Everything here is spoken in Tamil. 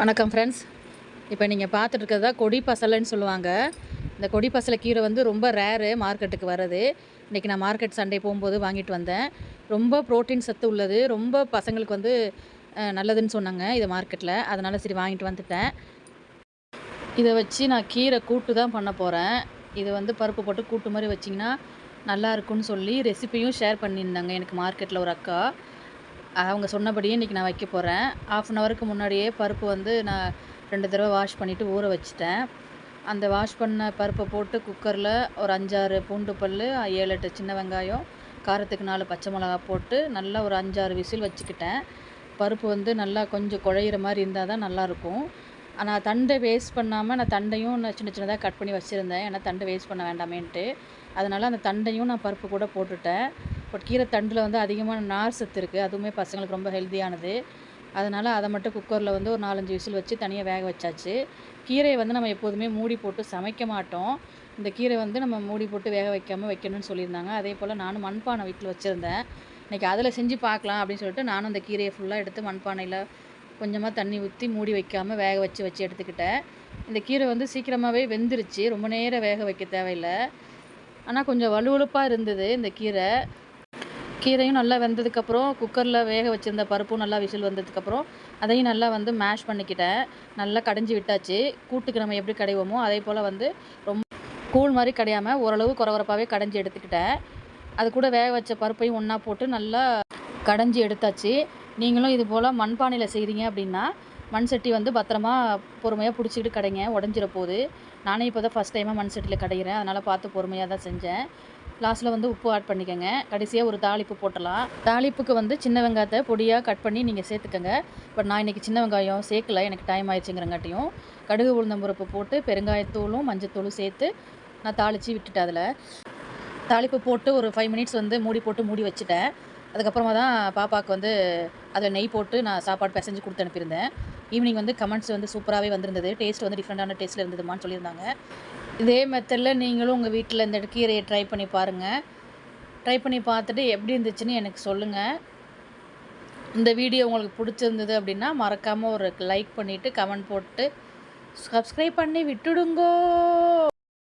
வணக்கம் ஃப்ரெண்ட்ஸ் இப்போ நீங்கள் பார்த்துட்டு இருக்கிறது தான் கொடி பசலைன்னு சொல்லுவாங்க. இந்த கொடி பசலை கீரை வந்து ரொம்ப ரேரு மார்க்கெட்டுக்கு வர்றது. இன்றைக்கி நான் மார்க்கெட் சண்டே போகும்போது வாங்கிட்டு வந்தேன். ரொம்ப ப்ரோட்டீன் சத்து உள்ளது. ரொம்ப பசங்களுக்கு வந்து நல்லதுன்னு சொன்னாங்க இது மார்க்கெட்டில் அதனால் சரி வாங்கிட்டு வந்துட்டேன். இதை வச்சு நான் கீரை கூட்டு தான் பண்ண போகிறேன் இது வந்து பருப்பு போட்டு கூட்டு மாதிரி வச்சிங்கன்னா நல்லா இருக்கும்னு சொல்லி ரெசிபியும் ஷேர் பண்ணியிருந்தாங்க எனக்கு மார்க்கெட்டில் ஒரு அக்கா. அவங்க சொன்னபடியே இன்றைக்கி நான் வைக்க போகிறேன் ஆஃப் அன் ஹவருக்கு முன்னாடியே பருப்பு வந்து நான் ரெண்டு தடவை வாஷ் பண்ணிவிட்டு ஊற வச்சுட்டேன். அந்த வாஷ் பண்ண பருப்பை போட்டு குக்கரில் ஒரு அஞ்சாறு பூண்டு பல் ஏழு எட்டு சின்ன வெங்காயம் காரத்துக்கு நாலு பச்சை மிளகா போட்டு நல்லா ஒரு அஞ்சாறு விசில் வச்சுக்கிட்டேன். பருப்பு வந்து நல்லா கொஞ்சம் குழையிற மாதிரி இருந்தால் தான் நல்லாயிருக்கும். ஆனால் தண்டை வேஸ்ட் பண்ணாமல் நான் தண்டையும் நான் சின்ன சின்னதாக கட் பண்ணி வச்சுருந்தேன். ஏன்னா தண்டை வேஸ்ட் பண்ண வேண்டாமேன்ட்டு. அதனால் அந்த தண்டையும் நான் பருப்பு கூட போட்டுட்டேன். பட் கீரை தண்டில் வந்து அதிகமான நார் சத்து இருக்குது அதுவுமே பசங்களுக்கு ரொம்ப ஹெல்த்தியானது அதனால் அதை மட்டும் குக்கரில் வந்து ஒரு நாலஞ்சு விசில் வச்சு தனியாக வேக வச்சாச்சு. கீரையை வந்து நம்ம எப்போதுமே மூடி போட்டு சமைக்க மாட்டோம். இந்த கீரை வந்து நம்ம மூடி போட்டு வேக வைக்காமல் வைக்கணும்னு சொல்லியிருந்தாங்க. அதே போல் நானும் மண்பானை வீட்டில் வச்சுருந்தேன். இன்றைக்கி அதில் செஞ்சு பார்க்கலாம் அப்படின்னு சொல்லிட்டு நானும் அந்த கீரையை ஃபுல்லாக எடுத்து மண்பானையில் கொஞ்சமாக தண்ணி ஊற்றி மூடி வைக்காமல் வேக வச்சு வச்சு எடுத்துக்கிட்டேன். இந்த கீரை வந்து சீக்கிரமாகவே வெந்துருச்சு. ரொம்ப நேரம் வேக வைக்க தேவையில்லை. ஆனால் கொஞ்சம் வலுவழுப்பாக இருந்தது இந்த கீரை. கீரையும் நல்லா வெந்ததுக்கப்புறம் குக்கரில் வேக வச்சுருந்த பருப்பும் நல்லா விசில் வந்ததுக்கப்புறம் அதையும் நல்லா வந்து மேஷ் பண்ணிக்கிட்டேன். நல்லா கடைஞ்சி விட்டாச்சு. கூட்டுக்கு நம்ம எப்படி கடைவோமோ அதே போல் வந்து ரொம்ப கூழ் மாதிரி கடையாமல் ஓரளவு குறவரப்பாகவே கடைஞ்சி எடுத்துக்கிட்டேன். அது கூட வேக வச்ச பருப்பையும் ஒன்றா போட்டு நல்லா கடைஞ்சி எடுத்தாச்சு. நீங்களும் இது போல் மண்பானையில் செய்கிறீங்க அப்படின்னா மண் சட்டி வந்து பத்திரமா பொறுமையாக பிடிச்சிக்கிட்டு கடைங்க. உடஞ்சிட போகுது நானே இப்போ தான் ஃபஸ்ட் டைமாக மண் சட்டியில் கடைகிறேன் அதனால் பார்த்து பொறுமையாக தான் செஞ்சேன். லாஸ்ட்டில் வந்து உப்பு ஆட் பண்ணிக்கோங்க. கடைசியாக ஒரு தாளிப்பு போட்டலாம் தாளிப்புக்கு வந்து சின்ன வெங்காயத்தை பொடியாக கட் பண்ணி நீங்கள் சேர்த்துக்கோங்க. பட் நான் இன்றைக்கி சின்ன வெங்காயம் சேர்க்கல. எனக்கு டைம் ஆயிடுச்சுங்கிறங்காட்டியும் கடுகு உளுந்தம்பருப்பு போட்டு பெருங்காயத்தூளும் மஞ்சத்தூளும் சேர்த்து நான் தாளித்து விட்டுட்டேன் அதில். தாளிப்பு போட்டு ஒரு ஃபைவ் மினிட்ஸ் வந்து மூடி போட்டு மூடி வச்சுட்டேன். அதுக்கப்புறமா தான் பாப்பாவுக்கு வந்து அதில் நெய் போட்டு நான் சாப்பாடு பிசைஞ்சு கொடுத்து அனுப்பியிருந்தேன். ஈவினிங் வந்து கமெண்ட்ஸ் வந்து சூப்பராகவே வந்திருந்தது. டேஸ்ட் வந்து டிஃப்ரெண்டான டேஸ்ட்டில் இருந்ததுமான்னு சொல்லியிருந்தாங்க. இதே மெத்தடில் நீங்களும் உங்கள் வீட்டில் இந்த கீரையை ட்ரை பண்ணி பாருங்கள் ட்ரை பண்ணி பார்த்துட்டு எப்படி இருந்துச்சுன்னு எனக்கு சொல்லுங்கள் இந்த வீடியோ உங்களுக்கு பிடிச்சிருந்தது அப்படின்னா மறக்காமல் ஒரு லைக் பண்ணிவிட்டு கமெண்ட் போட்டு சப்ஸ்கிரைப் பண்ணி விட்டுடுங்கோ.